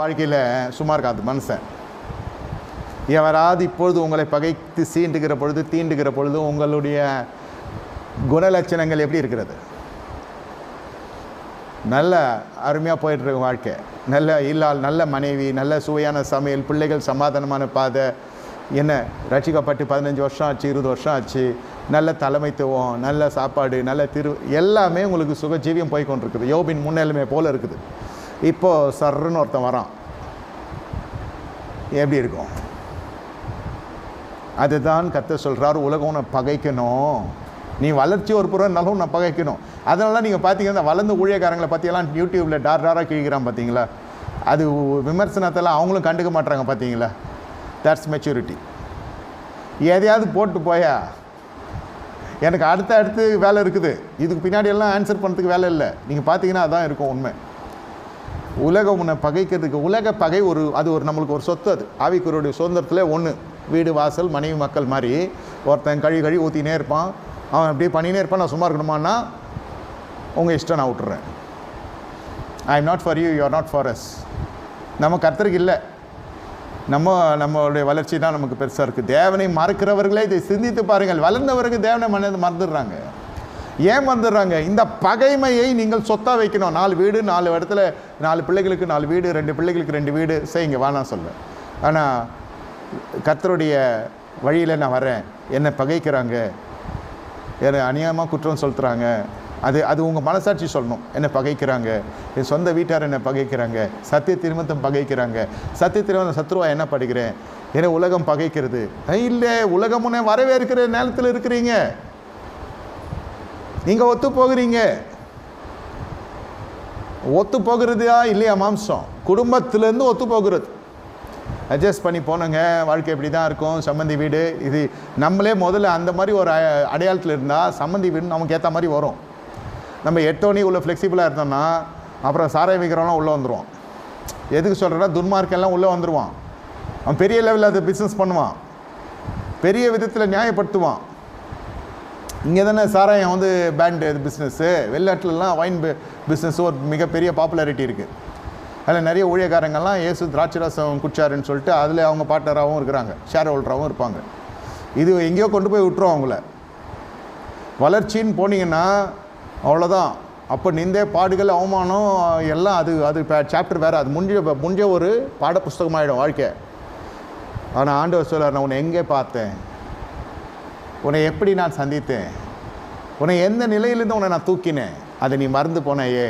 வாழ்க்கையில் சும்மா இருக்காது மனுஷன். எவராது இப்பொழுது உங்களை பகைத்து சீண்டுகிற பொழுது தீண்டுகிற பொழுது உங்களுடைய குணலட்சணங்கள் எப்படி இருக்கிறது? நல்ல அருமையாக போயிட்டுருக்கு வாழ்க்கை. நல்ல இல்லால் நல்ல மனைவி நல்ல சுவையான சமையல் பிள்ளைகள் சமாதானமான பாதை. என்ன ரட்சிக்கப்பட்டு பதினஞ்சு வருஷம் ஆச்சு இருபது வருஷம் ஆச்சு. நல்ல தலைமைத்துவம் நல்ல சாப்பாடு நல்ல திரு எல்லாமே உங்களுக்கு சுகஜீவியம் போய் கொண்டிருக்குது. யோபின் முன்னேலுமே போல் இருக்குது. இப்போது சர்ன்னு ஒருத்தன் வரான். எப்படி இருக்கும்? அதுதான் கத்த சொல்கிறார் உலகம் உன்னை பகைக்கணும். நீ வளர்ச்சி ஒரு பொருள் இருந்தாலும் உன்னை பகைக்கணும். அதனால நீங்கள் பார்த்தீங்கன்னா வளர்ந்து ஊழியக்காரங்களை பற்றியெல்லாம் யூடியூப்பில் டார் டாராக கிழிக்கிறான் பார்த்தீங்களா அது விமர்சனத்தெல்லாம் அவங்களும் கண்டுக்க மாட்றாங்க பார்த்தீங்களா தட்ஸ் மெச்சூரிட்டி எதையாவது போட்டு போயா? எனக்கு அடுத்த அடுத்து வேலை இருக்குது. இதுக்கு பின்னாடி எல்லாம் ஆன்சர் பண்ணுறதுக்கு வேலை இல்லை. நீங்கள் பார்த்தீங்கன்னா அதான் இருக்கும் உண்மை. உலகம் உன்னை பகைக்கிறதுக்கு உலக பகை ஒரு அது ஒரு நம்மளுக்கு ஒரு சொத்து அது. ஆவிக்குருடைய சுதந்திரத்தில் ஒன்று வீடு வாசல் மனைவி மக்கள் மாதிரி. ஒருத்தன் கழி கழி ஊற்றினே இருப்பான். அவன் அப்படியே பண்ணினே இருப்பான். நான் சும்மா இருக்கணுமான்னா உங்கள் இஷ்டம் நான் விட்டுறேன். I am not for you you are not for us நம்ம கர்த்தருக்கு இல்லை. நம்ம நம்மளுடைய வளர்ச்சி தான் நமக்கு பெருசாக இருக்குது தேவனை மறக்கிறவர்களே இதை சிந்தித்து பாருங்கள். வளர்ந்தவர்கள் தேவனை மன மறந்துடுறாங்க. ஏன் வந்துடுறாங்க? இந்த பகைமையை நீங்கள் சொத்தாக வைக்கணும். நாலு வீடு நாலு இடத்துல நாலு பிள்ளைகளுக்கு நாலு வீடு ரெண்டு பிள்ளைகளுக்கு ரெண்டு வீடு. செய்யுங்க வேணாம் சொல்ல. ஆனால் கர்த்தருடைய வழியில் நான் வரேன் என்னை பகைக்கிறாங்க. என்னை அநியாயமாக குற்றம் செலுத்துகிறாங்க அது அது உங்கள் மனசாட்சி சொல்லணும். என்னை பகைக்கிறாங்க. என் சொந்த வீட்டார் என்னை பகைக்கிறாங்க. சத்திய திருமத்தம் பகைக்கிறாங்க. சத்திய திருமணம் சத்ருவா என்ன படிக்கிறேன் ஏன்னா உலகம் பகைக்கிறது. அஹ் இல்லை உலகமுன்னே வரவேற்கிற நேரத்தில் இருக்கிறீங்க. நீங்கள் ஒத்து போகிறீங்க. ஒத்து போகிறதா இல்லையா மாம்சம்? குடும்பத்திலேருந்து ஒத்து போகிறது. அட்ஜஸ்ட் பண்ணி போனோங்க. வாழ்க்கை இப்படி தான் இருக்கும். சம்மந்தி வீடு இது நம்மளே முதல்ல அந்த மாதிரி ஒரு அ- அடையாளத்தில் இருந்தால் சம்மந்தி வீடு நமக்கு ஏற்ற மாதிரி வரும். நம்ம எட்டோனி உள்ள ஃப்ளெக்சிபிளாக இருந்தோம்னா அப்புறம் சாராய விற்கிறவனா உள்ளே வந்துடுவோம் எதுக்கு சொல்கிறேன்னா துன்மார்க்கெல்லாம் உள்ளே வந்துடுவான் அவன் பெரிய லெவலில் அது பிஸ்னஸ் பண்ணுவான். பெரிய விதத்தில் நியாயப்படுத்துவான். இங்கே தானே சாராயம் வந்து பேண்ட் பிஸ்னஸ்ஸு வெளிநாட்டிலலாம் வைன் பிஸ்னஸ் ஒரு மிகப்பெரிய பாப்புலாரிட்டி இருக்குது அதில் நிறைய ஊழியக்காரங்கள்லாம் ஏசு திராட்சரசம் குடிச்சாருன்னு சொல்லிட்டு அதில் அவங்க பார்ட்னராகவும் இருக்கிறாங்க. ஷேர் ஹோல்டராகவும் இருப்பாங்க. இது எங்கேயோ கொண்டு போய் விட்டுரும் அவங்கள. வளர்ச்சின்னு போனீங்கன்னா அவ்வளோதான் அப்போ நிந்தே பாடுகள் அவமானம் எல்லாம் அது அது சாப்டர் வேறு. அது முடிஞ்ச முடிஞ்ச ஒரு பாட புஸ்தகமாகிடும் வாழ்க்கை. ஆனால் ஆண்டவர் சொல்லார் நான் உன்னை எங்கே பார்த்தேன்? உன்னை எப்படி நான் சந்தித்தேன்? உன்னை எந்த நிலையிலேருந்து உன்னை நான் தூக்கினேன்? அதை நீ மறந்து போனையே.